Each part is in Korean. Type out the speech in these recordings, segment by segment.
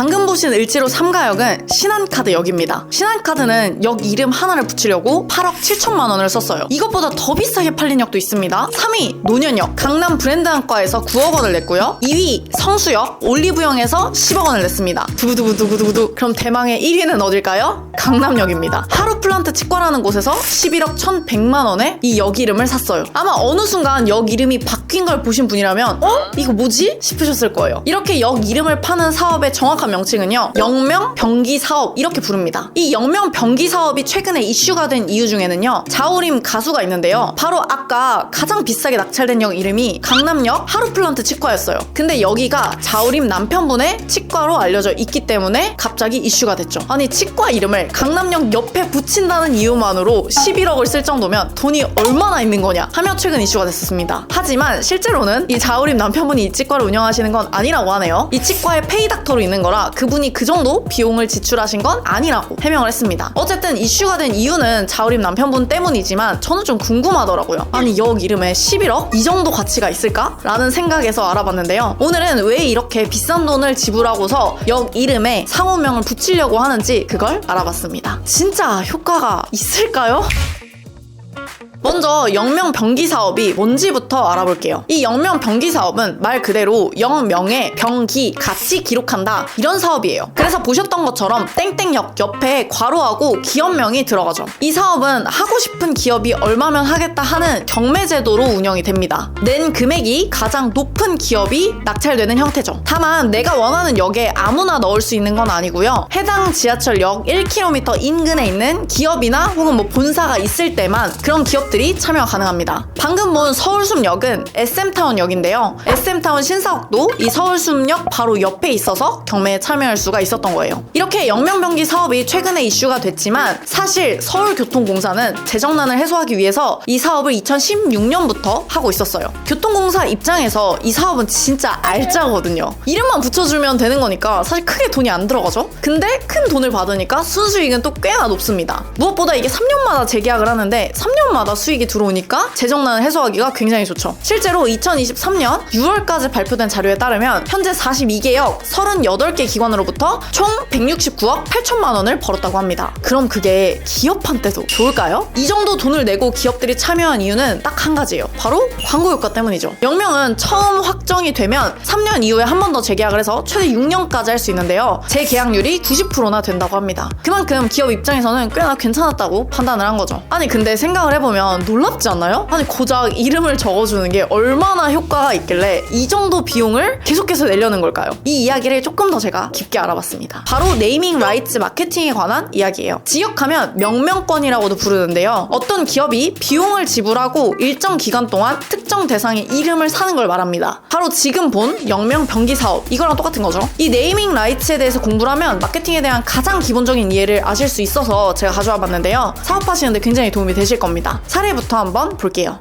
방금 보신 을지로 3가역은 신한카드 역입니다. 신한카드는 역 이름 하나를 붙이려고 8억 7천만 원을 썼어요. 이것보다 더 비싸게 팔린 역도 있습니다. 3위 노년역 강남 브랜드 한과에서 9억 원을 냈고요. 2위 성수역 올리브영에서 10억 원을 냈습니다. 두구두구두구두구 그럼 대망의 1위는 어딜까요? 강남역입니다. 하루 플란트 치과라는 곳에서 11억 1,100만 원에 이 역 이름을 샀어요. 아마 어느 순간 역 이름이 바뀐 걸 보신 분이라면 어? 이거 뭐지? 싶으셨을 거예요. 이렇게 역 이름을 파는 사업의 정확한 명칭은요. 영명 병기 사업 이렇게 부릅니다. 이 영명 병기 사업이 최근에 이슈가 된 이유 중에는요. 자우림 가수가 있는데요. 바로 아까 가장 비싸게 낙찰된 역 이름이 강남역 하루플란트 치과였어요. 근데 여기가 자우림 남편분의 치과로 알려져 있기 때문에 갑자기 이슈가 됐죠. 아니 치과 이름을 강남역 옆에 붙인다는 이유만으로 11억을 쓸 정도면 돈이 얼마나 있는 거냐 하며 최근 이슈가 됐었습니다. 하지만 실제로는 이 자우림 남편분이 이 치과를 운영하시는 건 아니라고 하네요. 이 치과에 페이닥터로 있는 거라 그분이 그 정도 비용을 지출하신 건 아니라고 해명을 했습니다. 어쨌든 이슈가 된 이유는 자우림 남편분 때문이지만 저는 좀 궁금하더라고요. 아니 역 이름에 11억? 이 정도 가치가 있을까? 라는 생각에서 알아봤는데요. 오늘은 왜 이렇게 비싼 돈을 지불하고서 역 이름에 상호명을 붙이려고 하는지 그걸 알아봤습니다. 진짜 효과가 있을까요? 먼저 영명 병기 사업이 뭔지부터 알아볼게요. 이 영명 병기 사업은 말 그대로 영명의 병기 같이 기록한다 이런 사업이에요. 그래서 보셨던 것처럼 땡땡역 옆에 괄호하고 기업명이 들어가죠. 이 사업은 하고 싶은 기업이 얼마면 하겠다 하는 경매 제도로 운영이 됩니다. 낸 금액이 가장 높은 기업이 낙찰되는 형태죠. 다만 내가 원하는 역에 아무나 넣을 수 있는 건 아니고요. 해당 지하철역 1km 인근에 있는 기업이나 혹은 뭐 본사가 있을 때만 그런 기업 들이 참여 가능합니다. 방금 본 서울숲역은 SM타운역인데요. SM타운 신사옥도 이 서울숲역 바로 옆에 있어서 경매에 참여할 수가 있었던 거예요. 이렇게 영명병기 사업이 최근에 이슈가 됐지만 사실 서울교통공사는 재정난을 해소하기 위해서 이 사업을 2016년부터 하고 있었어요. 교통공사 입장에서 이 사업은 진짜 알짜거든요. 이름만 붙여주면 되는 거니까 사실 크게 돈이 안 들어가죠. 근데 큰 돈을 받으니까 순수익은 또 꽤나 높습니다. 무엇보다 이게 3년마다 재계약을 하는데 3년마다 수익이 들어오니까 재정난을 해소하기가 굉장히 좋죠. 실제로 2023년 6월까지 발표된 자료에 따르면 현재 42개역 38개 기관으로부터 총 169억 8천만 원을 벌었다고 합니다. 그럼 그게 기업한테도 좋을까요? 이 정도 돈을 내고 기업들이 참여한 이유는 딱 한 가지예요. 바로 광고 효과 때문이죠. 영명은 처음 확정이 되면 3년 이후에 한 번 더 재계약을 해서 최대 6년까지 할 수 있는데요. 재계약률이 90%나 된다고 합니다. 그만큼 기업 입장에서는 꽤나 괜찮았다고 판단을 한 거죠. 아니 근데 생각을 해보면 놀랍지 않나요? 아니 고작 이름을 적어주는 게 얼마나 효과가 있길래 이 정도 비용을 계속해서 내려는 걸까요? 이 이야기를 조금 더 제가 깊게 알아봤습니다. 바로 네이밍 라이츠 마케팅에 관한 이야기예요. 지역하면 명명권이라고도 부르는데요. 어떤 기업이 비용을 지불하고 일정 기간 동안 특정 대상의 이름을 사는 걸 말합니다. 바로 지금 본 영명 병기 사업 이거랑 똑같은 거죠. 이 네이밍 라이츠에 대해서 공부를 하면 마케팅에 대한 가장 기본적인 이해를 아실 수 있어서 제가 가져와 봤는데요. 사업하시는데 굉장히 도움이 되실 겁니다. 사례부터 한번 볼게요.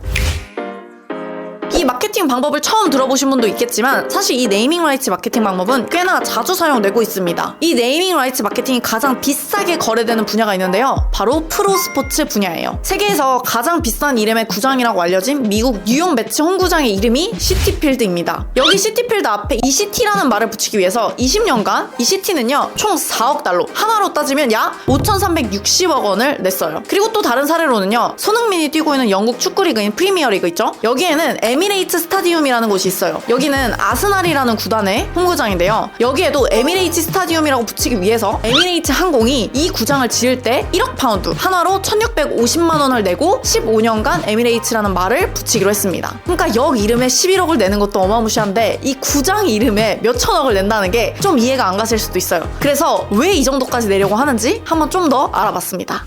이 마케팅 방법을 처음 들어보신 분도 있겠지만 사실 이 네이밍 라이츠 마케팅 방법은 꽤나 자주 사용되고 있습니다. 이 네이밍 라이츠 마케팅이 가장 비싸게 거래되는 분야가 있는데요. 바로 프로 스포츠 분야예요. 세계에서 가장 비싼 이름의 구장이라고 알려진 미국 뉴욕 매치 홈구장의 이름이 시티필드입니다. 여기 시티필드 앞에 이 시티라는 말을 붙이기 위해서 20년간 이 시티는요 총 4억 달러 하나로 따지면 약 5,360억 원을 냈어요. 그리고 또 다른 사례로는요 손흥민이 뛰고 있는 영국 축구리그인 프리미어리그 있죠? 여기에는 에미 레이츠 스타디움이라는 곳이 있어요. 여기는 아스날이라는 구단의 홈구장인데요. 여기에도 에미레이츠 스타디움이라고 붙이기 위해서 에미레이츠 항공이 이 구장을 지을 때 1억 파운드 하나로 1,650만 원을 내고 15년간 에미레이츠라는 말을 붙이기로 했습니다. 그러니까 역 이름에 11억을 내는 것도 어마무시한데 이 구장 이름에 몇 천억을 낸다는 게 좀 이해가 안 가실 수도 있어요. 그래서 왜 이 정도까지 내려고 하는지 한번 좀 더 알아봤습니다.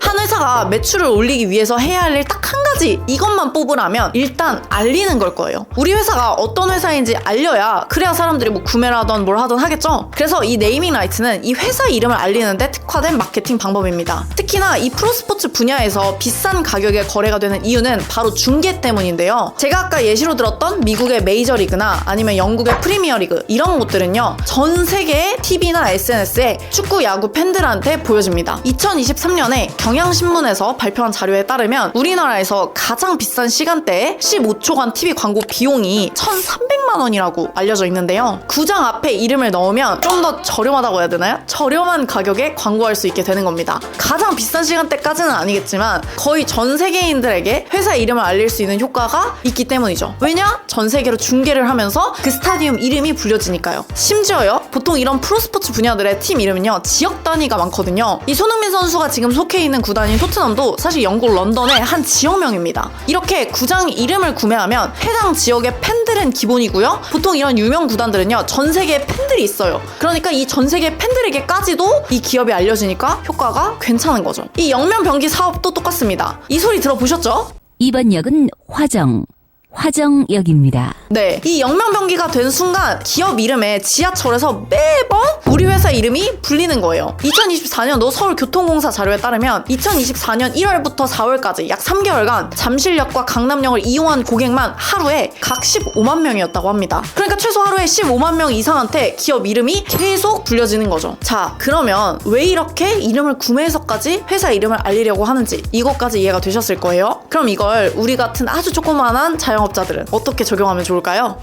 한 회사가 매출을 올리기 위해서 해야 할 일 딱한 가지 이것만 뽑으라면 일단 알리는 걸 거예요. 우리 회사가 어떤 회사인지 알려야 그래야 사람들이 뭐 구매를 하던 뭘 하던 하겠죠. 그래서 이 네이밍 라이트는 이 회사 이름을 알리는데 특화된 마케팅 방법입니다. 특히나 이 프로스포츠 분야에서 비싼 가격에 거래가 되는 이유는 바로 중계 때문인데요. 제가 아까 예시로 들었던 미국의 메이저리그나 아니면 영국의 프리미어리그 이런 곳들은요. 전 세계의 TV나 SNS에 축구 야구 팬들한테 보여집니다. 2023년에 경향 한겨레신문에서 발표한 자료에 따르면 우리나라에서 가장 비싼 시간대에 15초간 TV 광고 비용이 1,300만 원이라고 알려져 있는데요. 구장 앞에 이름을 넣으면 좀 더 저렴하다고 해야 되나요? 저렴한 가격에 광고할 수 있게 되는 겁니다. 가장 비싼 시간대까지는 아니겠지만 거의 전 세계인들에게 회사 이름을 알릴 수 있는 효과가 있기 때문이죠. 왜냐? 전 세계로 중계를 하면서 그 스타디움 이름이 불려지니까요. 심지어요. 보통 이런 프로스포츠 분야들의 팀 이름은요. 지역 단위가 많거든요. 이 손흥민 선수가 지금 속해 있는 구단인 토트넘도 사실 영국 런던의 한 지역명 입니다. 이렇게 구장 이름을 구매하면 해당 지역의 팬들은 기본이고요. 보통 이런 유명 구단들은요. 전 세계에 팬들이 있어요. 그러니까 이 전 세계 팬들에게까지도 이 기업이 알려지니까 효과가 괜찮은 거죠. 이 영면 변기 사업도 똑같습니다. 이 소리 들어보셨죠? 이번 역은 화정, 화정역입니다. 네. 이 영명변기가 된 순간 기업 이름에 지하철에서 매번 우리 회사 이름이 불리는 거예요. 2024년도 서울교통공사 자료에 따르면 2024년 1월부터 4월까지 약 3개월간 잠실역과 강남역을 이용한 고객만 하루에 각 15만 명이었다고 합니다. 그러니까 최소 하루에 15만 명 이상한테 기업 이름이 계속 불려지는 거죠. 자, 그러면 왜 이렇게 이름을 구매해서까지 회사 이름을 알리려고 하는지 이것까지 이해가 되셨을 거예요. 그럼 이걸 우리 같은 아주 조그마한 자영업자들은 어떻게 적용하면 좋을까요? 볼까요?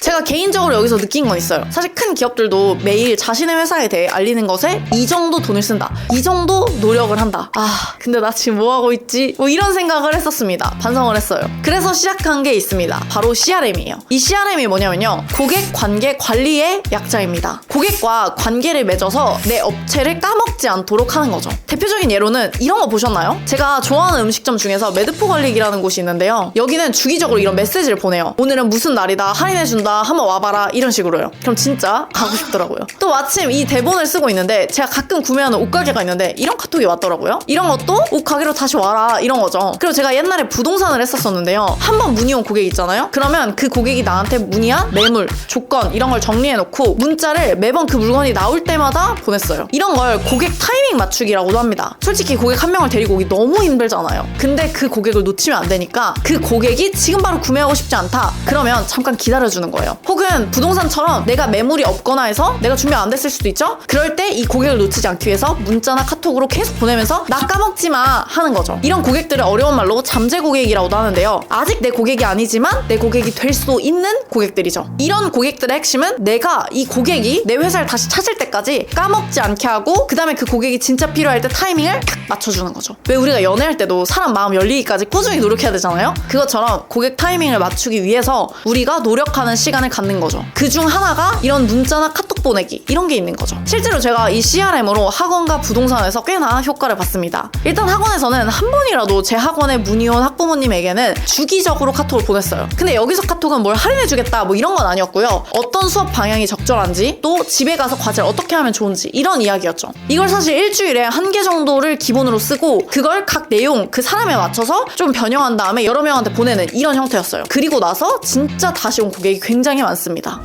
제가 개인적으로 여기서 느낀 건 있어요. 사실 큰 기업들도 매일 자신의 회사에 대해 알리는 것에 이 정도 돈을 쓴다. 이 정도 노력을 한다. 아, 근데 나 지금 뭐 하고 있지? 뭐 이런 생각을 했었습니다. 반성을 했어요. 그래서 시작한 게 있습니다. 바로 CRM이에요. 이 CRM이 뭐냐면요. 고객 관계 관리의 약자입니다. 고객과 관계를 맺어서 내 업체를 까먹지 않도록 하는 거죠. 대표적인 예로는 이런 거 보셨나요? 제가 좋아하는 음식점 중에서 매드포 관리기라는 곳이 있는데요. 여기는 주기적으로 이런 메시지를 보내요. 오늘은 무슨 날이다. 할인해준다. 한번 와봐라. 이런 식으로요. 그럼 진짜 가고 싶더라고요. 또 마침 이 대본을 쓰고 있는데 제가 가끔 구매하는 옷가게가 있는데 이런 카톡이 왔더라고요. 이런 것도 옷 가게로 다시 와라. 이런 거죠. 그리고 제가 옛날에 부동산을 했었었는데요. 한 번 문의 온 고객 있잖아요. 그러면 그 고객이 나한테 문의한 매물, 조건 이런 걸 정리해놓고 문자를 매번 그 물건이 나올 때마다 보냈어요. 이런 걸 고객 타이밍 맞추기라고도 합니다. 솔직히 고객 한 명을 데리고 오기 너무 힘들잖아요. 근데 그 고객을 놓치면 안 되니까 그 고객이 지금 바로 구매하고 싶지 않다. 그러면 잠깐 기다려주는 거 예요. 혹은 부동산처럼 내가 매물이 없거나 해서 내가 준비 안 됐을 수도 있죠? 그럴 때 이 고객을 놓치지 않기 위해서 문자나 카톡으로 계속 보내면서 나 까먹지 마 하는 거죠. 이런 고객들을 어려운 말로 잠재 고객이라고도 하는데요. 아직 내 고객이 아니지만 내 고객이 될 수도 있는 고객들이죠. 이런 고객들의 핵심은 내가 이 고객이 내 회사를 다시 찾을 때까지 까먹지 않게 하고 그 다음에 그 고객이 진짜 필요할 때 타이밍을 탁 맞춰주는 거죠. 왜 우리가 연애할 때도 사람 마음 열리기까지 꾸준히 노력해야 되잖아요? 그것처럼 고객 타이밍을 맞추기 위해서 우리가 노력하는 시 간을 갖는 거죠. 그 중 하나가 이런 문자나 카톡 보내기 이런 게 있는 거죠. 실제로 제가 이 CRM으로 학원과 부동산에서 꽤나 효과를 봤습니다. 일단 학원에서는 한 번이라도 제 학원에 문의 온 학부모님에게는 주기적으로 카톡을 보냈어요. 근데 여기서 카톡은 뭘 할인해주겠다 뭐 이런 건 아니었고요. 어떤 수업 방향이 적절한지 또 집에 가서 과제를 어떻게 하면 좋은지 이런 이야기였죠. 이걸 사실 일주일에 한 개 정도를 기본으로 쓰고 그걸 각 내용 그 사람에 맞춰서 좀 변형한 다음에 여러 명한테 보내는 이런 형태였어요. 그리고 나서 진짜 다시 온 고객이 굉장히 많습니다.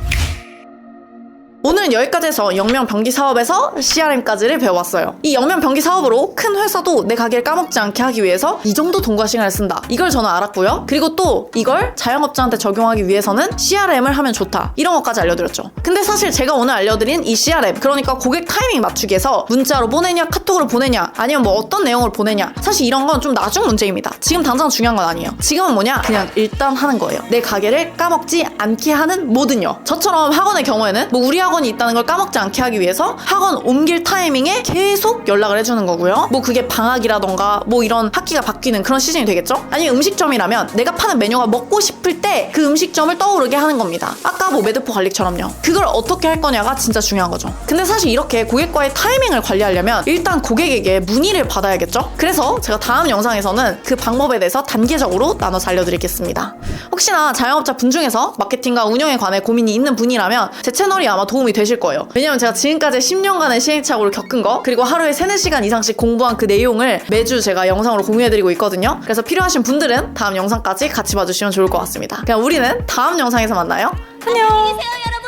오늘은 여기까지 해서 영명 변기 사업에서 CRM까지를 배워왔어요. 이 영명 변기 사업으로 큰 회사도 내 가게를 까먹지 않게 하기 위해서 이 정도 돈과 시간을 쓴다. 이걸 저는 알았고요. 그리고 또 이걸 자영업자한테 적용하기 위해서는 CRM을 하면 좋다. 이런 것까지 알려드렸죠. 근데 사실 제가 오늘 알려드린 이 CRM, 그러니까 고객 타이밍 맞추기에서 문자로 보내냐, 카톡으로 보내냐, 아니면 뭐 어떤 내용을 보내냐. 사실 이런 건 좀 나중 문제입니다. 지금 당장 중요한 건 아니에요. 지금은 뭐냐? 그냥 일단 하는 거예요. 내 가게를 까먹지 않게 하는 뭐든요. 저처럼 학원의 경우에는 뭐 우리 학원 이 있다는 걸 까먹지 않게 하기 위해서 학원 옮길 타이밍에 계속 연락을 해주는 거고요. 뭐 그게 방학이라던가 뭐 이런 학기가 바뀌는 그런 시즌이 되겠죠? 아니면 음식점이라면 내가 파는 메뉴가 먹고 싶을 때 그 음식점을 떠오르게 하는 겁니다. 아까 뭐 매드포 관리처럼요. 그걸 어떻게 할 거냐가 진짜 중요한 거죠. 근데 사실 이렇게 고객과의 타이밍을 관리하려면 일단 고객에게 문의를 받아야겠죠? 그래서 제가 다음 영상에서는 그 방법에 대해서 단계적으로 나눠서 알려드리겠습니다. 혹시나 자영업자 분 중에서 마케팅과 운영에 관해 고민이 있는 분이라면 제 채널이 아마 도움이 되실 거예요. 왜냐면 제가 지금까지 10년간의 시행착오를 겪은 거 그리고 하루에 3, 4시간 이상씩 공부한 그 내용을 매주 제가 영상으로 공유해드리고 있거든요. 그래서 필요하신 분들은 다음 영상까지 같이 봐주시면 좋을 것 같습니다. 그냥 우리는 다음 영상에서 만나요. 안녕! 안녕히 계세요, 여러분.